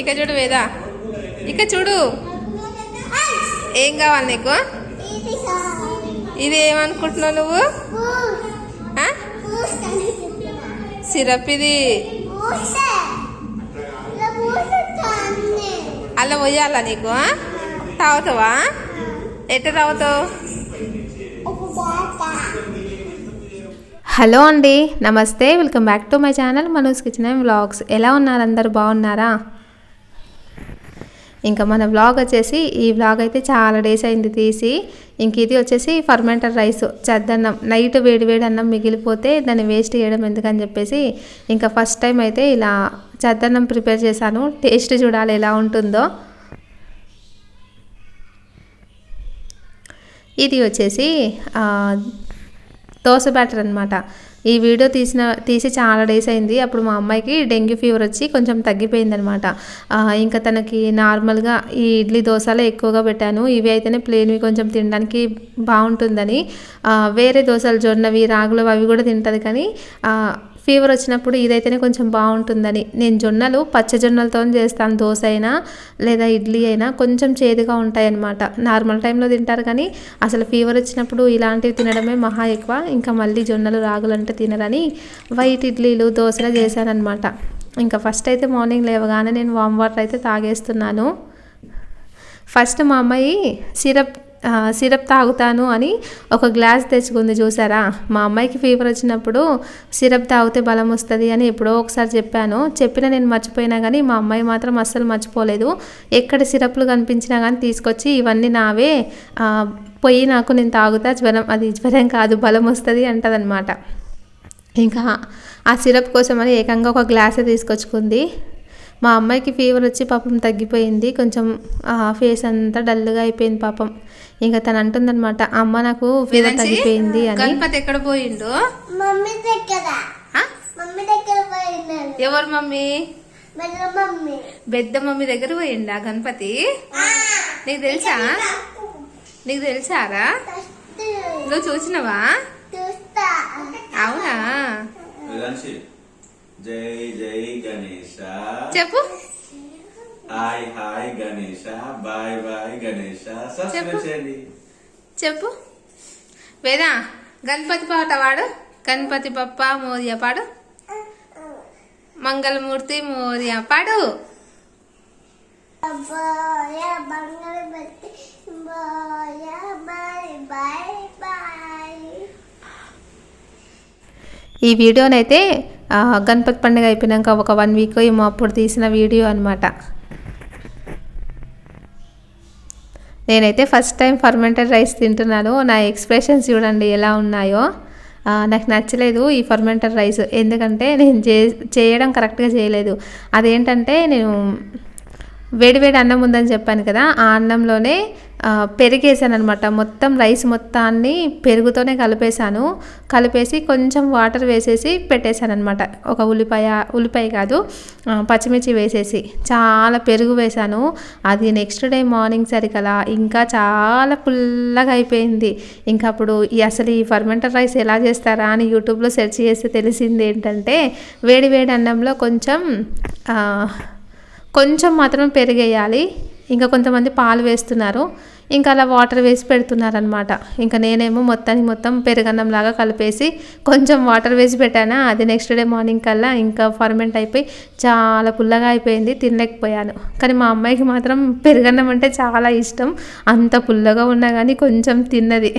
ఇక చూడు వేదా. ఇక చూడు. ఏం కావాలి నీకు? ఇది ఏమనుకుంటున్నావు నువ్వు సిరప్ ఇది. అలా పోయాలా నీకు తాగుతావా? ఎట్లా తాగుతావు? హలో అండి నమస్తే. Welcome back to my channel Manoj kitchen and vlogs. ఎలా ఉన్నారు? అందరు బాగున్నారా? ఇంకా మన వ్లాగ్ వచ్చేసి ఈ వ్లాగ్ అయితే చాలా డేస్ అయింది తీసి ఇంక ఇది వచ్చేసి ఫర్మెంటర్ రైస్ చద్దన్నం. నైట్ వేడి వేడి అన్నం మిగిలిపోతే దాన్ని వేస్ట్ చేయడం ఎందుకని చెప్పేసి ఇంకా ఫస్ట్ టైం అయితే ఇలా చద్దన్నం ప్రిపేర్ చేశాను. టేస్ట్ చూడాలి ఎలా ఉంటుందో. ఇది వచ్చేసి దోశ బ్యాటర్ అనమాట ఈ వీడియో తీసిన తీసి చాలా డేస్ అయింది. అప్పుడు మా అమ్మాయికి డెంగ్యూ ఫీవర్ వచ్చి కొంచెం తగ్గిపోయిందనమాట ఇంకా తనకి నార్మల్గా ఈ ఇడ్లీ దోశలే ఎక్కువగా పెట్టాను. ఇవి అయితేనే ప్లేన్వి కొంచెం తినడానికి బాగుంటుందని. వేరే దోశలు జొన్నవి రాగులు అవి కూడా తింటుంది కానీ ఫీవర్ వచ్చినప్పుడు ఇదైతేనే కొంచెం బాగుంటుందని. నేను జొన్నలు పచ్చ జొన్నలతో చేస్తాను దోశ అయినా లేదా ఇడ్లీ అయినా కొంచెం చేదుగా ఉంటాయన్నమాట. నార్మల్ టైంలో తింటారు కానీ అసలు ఫీవర్ వచ్చినప్పుడు ఇలాంటివి తినడమే మహా ఎక్కువ. ఇంకా మళ్ళీ జొన్నలు రాగులంటే తినరని వైట్ ఇడ్లీలు దోశలు చేశానన్నమాట. ఇంకా ఫస్ట్ అయితే మార్నింగ్ లేవగానే నేను వామ్ వాటర్ అయితే తాగేస్తున్నాను. ఫస్ట్ మా అమ్మాయి సిరప్ సిరప్ తాగుతాను అని ఒక గ్లాస్ తెచ్చుకుంది చూసారా? మా అమ్మాయికి ఫీవర్ వచ్చినప్పుడు సిరప్ తాగితే బలం వస్తుంది అని ఎప్పుడో ఒకసారి చెప్పాను. చెప్పిన నేను మర్చిపోయినా కానీ మా అమ్మాయి మాత్రం అస్సలు మర్చిపోలేదు. ఎక్కడ సిరప్లు కనిపించినా కానీ తీసుకొచ్చి ఇవన్నీ నావే. పోయి పొయ్యి నాకు నేను తాగుతా జ్వరం అది జ్వరం కాదు బలం వస్తుంది అంటదనమాట ఇంకా ఆ సిరప్ కోసం అని ఏకంగా ఒక గ్లాసే తీసుకొచ్చుకుంది. మా అమ్మాయికి ఫీవర్ వచ్చి పాపం తగ్గిపోయింది. కొంచెం ఆ ఫేస్ అంతా డల్గా అయిపోయింది పాపం. ఇంకా తను అంటుందన్నమాట అమ్మ నాకు ఫీవర్ తగ్గిపోయింది అని. గణపతి ఎక్కడ పోయిండు? మమ్మీ దగ్గర? మమ్మీ దగ్గర ఎవరు మమ్మీ? పెద్ద మమ్మీ దగ్గర పోయిండా గణపతి? నీకు తెలుసా? నీకు తెలుసారా? నువ్వు చూసినవా? చూస్తా. అవునా? జై జై గణేష చెప్పు. Hi hi Ganesha bye bye Ganesha subscribe చెప్పు. చేయండి. చెప్పు. వేదా గణపతి పాట పాడు. గణపతి పప్ప మోరియా పాడు. మంగళమూర్తి మోరియా పాడు. బాయ బంగారు పెట్టి బాయ బాయ్ బాయ్ బాయ్. ఈ వీడియోనైతే గణపతి పండుగ అయిపోయినాక ఒక వన్ వీక్ ఏమో అప్పుడు తీసిన వీడియో అనమాట నేనైతే ఫస్ట్ టైం ఫర్మెంటెడ్ రైస్ తింటున్నాను. నా ఎక్స్ప్రెషన్స్ చూడండి ఎలా ఉన్నాయో. నాకు నచ్చలేదు ఈ ఫర్మెంటెడ్ రైస్ ఎందుకంటే నేను చే చేయడం కరెక్ట్గా చేయలేదు. అదేంటంటే నేను వేడివేడి అన్నం ఉందని చెప్పాను కదా ఆ అన్నంలోనే పెరిగేసాను అనమాట మొత్తం రైస్ మొత్తాన్ని పెరుగుతోనే కలిపేశాను. కలిపేసి కొంచెం వాటర్ వేసేసి పెట్టేశాను అనమాట ఒక ఉల్లిపాయ ఉల్లిపాయ కాదు పచ్చిమిర్చి వేసేసి. చాలా పెరుగు వేశాను. అది నెక్స్ట్ డే మార్నింగ్ సరికలా ఇంకా చాలా పుల్లగా అయిపోయింది. ఇంకా అప్పుడు ఈ అసలు ఈ ఫర్మెంటర్ రైస్ ఎలా చేస్తారా అని యూట్యూబ్లో సెర్చ్ చేస్తే తెలిసింది ఏంటంటే వేడి వేడి అన్నంలో కొంచెం కొంచెం మాత్రం పెరిగేయాలి. ఇంకా కొంతమంది పాలు వేస్తున్నారు. ఇంకా అలా వాటర్ వేసి పెడుతున్నారనమాట ఇంకా నేనేమో మొత్తానికి మొత్తం పెరుగన్నం లాగా కలిపేసి కొంచెం వాటర్ వేసి పెట్టానా. అది నెక్స్ట్ డే మార్నింగ్ కల్లా ఇంకా ఫర్మెంట్ అయిపోయి చాలా పుల్లగా అయిపోయింది తినలేకపోయాను. కానీ మా అమ్మాయికి మాత్రం పెరుగన్నం అంటే చాలా ఇష్టం. అంత పుల్లగా ఉన్నా కానీ కొంచెం తిన్నది.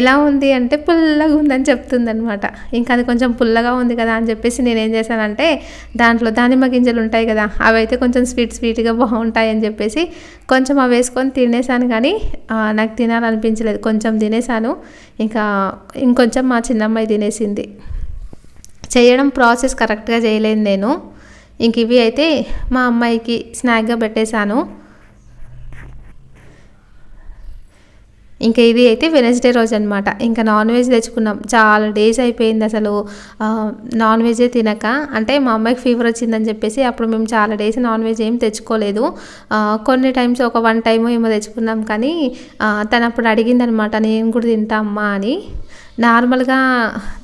ఎలా ఉంది అంటే పుల్లగా ఉందని చెప్తుంది అనమాట ఇంకా అది కొంచెం పుల్లగా ఉంది కదా అని చెప్పేసి నేనేం చేశానంటే దాంట్లో దానిమ్మ గింజలు ఉంటాయి కదా అవి అయితే కొంచెం స్వీట్ స్వీట్గా బాగుంటాయి అని చెప్పేసి కొంచెం అవి వేసుకొని తినేసాను. కానీ ఆ, నాకు తినాలనిపించలేదు. కొంచెం తినేసాను ఇంకా ఇంకొంచెం మా చిన్నమ్మాయి తినేసింది. చేయడం ప్రాసెస్ కరెక్ట్గా చేయలేదు నేను. ఇంక ఇవి అయితే మా అమ్మాయికి స్నాక్గా పెట్టేశాను. ఇంకా ఇది అయితే వెనస్డే రోజు అనమాట ఇంకా నాన్ వెజ్ తెచ్చుకున్నాం. చాలా డేస్ అయిపోయింది అసలు. నాన్ వెజే తినక. అంటే మా అమ్మాయికి ఫీవర్ వచ్చిందని చెప్పేసి అప్పుడు మేము చాలా డేస్ నాన్ వెజ్ ఏం తెచ్చుకోలేదు. కొన్ని టైమ్స్ ఒక వన్ టైమ్ ఏమో తెచ్చుకున్నాం కానీ తను అప్పుడు అడిగిందనమాట నేను కూడా తింటా అమ్మా అని. నార్మల్గా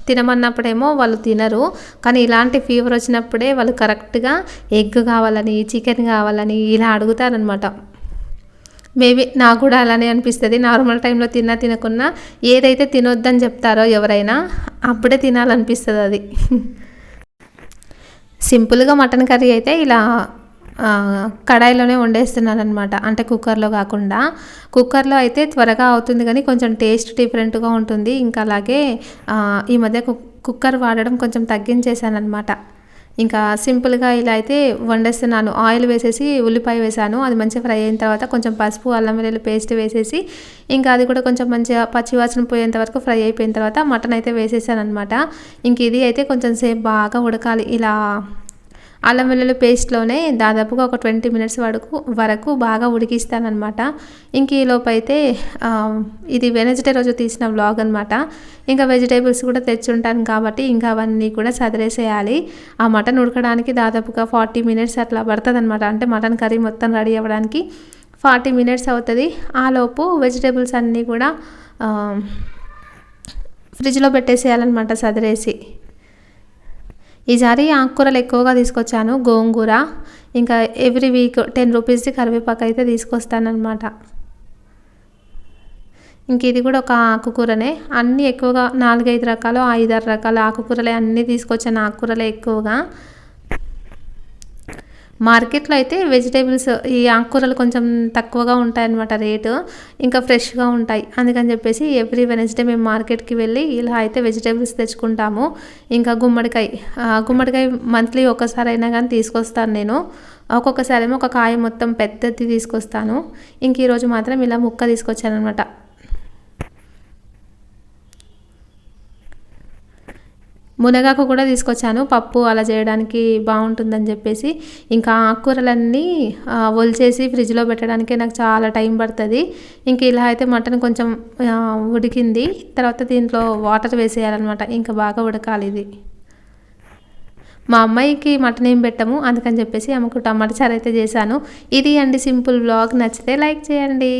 తినమన్నప్పుడేమో వాళ్ళు తినరు. కానీ ఇలాంటి ఫీవర్ వచ్చినప్పుడే వాళ్ళు కరెక్ట్గా ఎగ్ కావాలని చికెన్ కావాలని ఇలా అడుగుతారనమాట మేబీ నాకు కూడా అలానే అనిపిస్తుంది. నార్మల్ టైంలో తిన్నా తినకున్నా ఏదైతే తినొద్దని చెప్తారో ఎవరైనా అప్పుడే తినాలనిపిస్తుంది అది. సింపుల్గా మటన్ కర్రీ అయితే ఇలా కడాయిలోనే వండేస్తున్నాను అనమాట అంటే కుక్కర్లో కాకుండా. కుక్కర్లో అయితే త్వరగా అవుతుంది కానీ కొంచెం టేస్ట్ డిఫరెంట్గా ఉంటుంది. ఇంకా అలాగే ఈ మధ్య కుక్ కుక్కర్ వాడడం కొంచెం తగ్గించేసాను అనమాట ఇంకా సింపుల్గా ఇలా అయితే వండేస్తున్నాను ఆయిల్ వేసేసి ఉల్లిపాయ వేసాను. అది మంచిగా ఫ్రై అయిన తర్వాత కొంచెం పసుపు అల్లం వెల్లుల్లి పేస్ట్ వేసేసి ఇంకా అది కూడా కొంచెం మంచిగా పచ్చివాసన పోయేంత వరకు ఫ్రై అయిపోయిన తర్వాత మటన్ అయితే వేసేసాను అనమాట ఇంక ఇది అయితే కొంచెం సేపు బాగా ఉడకాలి. ఇలా అల్లం వెల్లుల్లి పేస్ట్లోనే దాదాపుగా ఒక ట్వంటీ మినిట్స్ వరకు వరకు బాగా ఉడికిస్తానమాట ఇంక ఈలోపు అయితే ఇది వెనస్డే రోజు తీసిన వ్లాగ్ అనమాట ఇంకా వెజిటేబుల్స్ కూడా తెచ్చుంటాను కాబట్టి ఇంకా అవన్నీ కూడా సదిరేసేయాలి. ఆ మటన్ ఉడకడానికి దాదాపుగా ఫార్టీ మినిట్స్ అట్లా పడుతుంది అనమాట అంటే మటన్ కర్రీ మొత్తం రెడీ అవ్వడానికి ఫార్టీ మినిట్స్ అవుతుంది. ఆలోపు వెజిటేబుల్స్ అన్నీ కూడా ఫ్రిడ్జ్లో పెట్టేసేయాలన్నమాట సదిరేసి. ఈసారి ఆకుకూరలు ఎక్కువగా తీసుకొచ్చాను గోంగూర. ఇంకా ఎవ్రీ వీక్ టెన్ రూపీస్ది కరివేపాకు అయితే తీసుకొస్తానమాట ఇంక ఇది కూడా ఒక ఆకుకూరనే. అన్నీ ఎక్కువగా నాలుగైదు రకాలు ఐదారు రకాల ఆకుకూరలే అన్నీ తీసుకొచ్చాను ఆకుకూరలే ఎక్కువగా. మార్కెట్లో అయితే వెజిటేబుల్స్ ఈ ఆకుకూరలు కొంచెం తక్కువగా ఉంటాయన్నమాట రేటు. ఇంకా ఫ్రెష్గా ఉంటాయి. అందుకని చెప్పేసి ఎవ్రీ వెనస్డే మేము మార్కెట్కి వెళ్ళి ఇలా అయితే వెజిటేబుల్స్ తెచ్చుకుంటాము. ఇంకా గుమ్మడికాయ గుమ్మడికాయ మంత్లీ ఒకసారి అయినా కానీ తీసుకొస్తాను నేను. ఒక్కొక్కసారి ఏమో ఒక కాయ మొత్తం పెద్దది తీసుకొస్తాను. ఇంక ఈరోజు మాత్రం ఇలా ముక్క తీసుకొచ్చాను అనమాట మునగాకు కూడా తీసుకొచ్చాను. పప్పు అలా చేయడానికి బాగుంటుందని చెప్పేసి ఇంకా ఆకుకూరలన్నీ ఒలిచేసి ఫ్రిడ్జ్లో పెట్టడానికే నాకు చాలా టైం పడుతుంది. ఇంక ఇలా అయితే మటన్ కొంచెం ఉడికింది. తర్వాత దీంట్లో వాటర్ వేసేయాలన్నమాట. ఇంకా బాగా ఉడకాలి ఇది. మా అమ్మాయికి మటన్ ఏం పెట్టము. అందుకని చెప్పేసి ఆమెకు టమాటా చారు అయితే చేశాను. ఇది అండి సింపుల్ బ్లాగ్ నచ్చితే లైక్ చేయండి.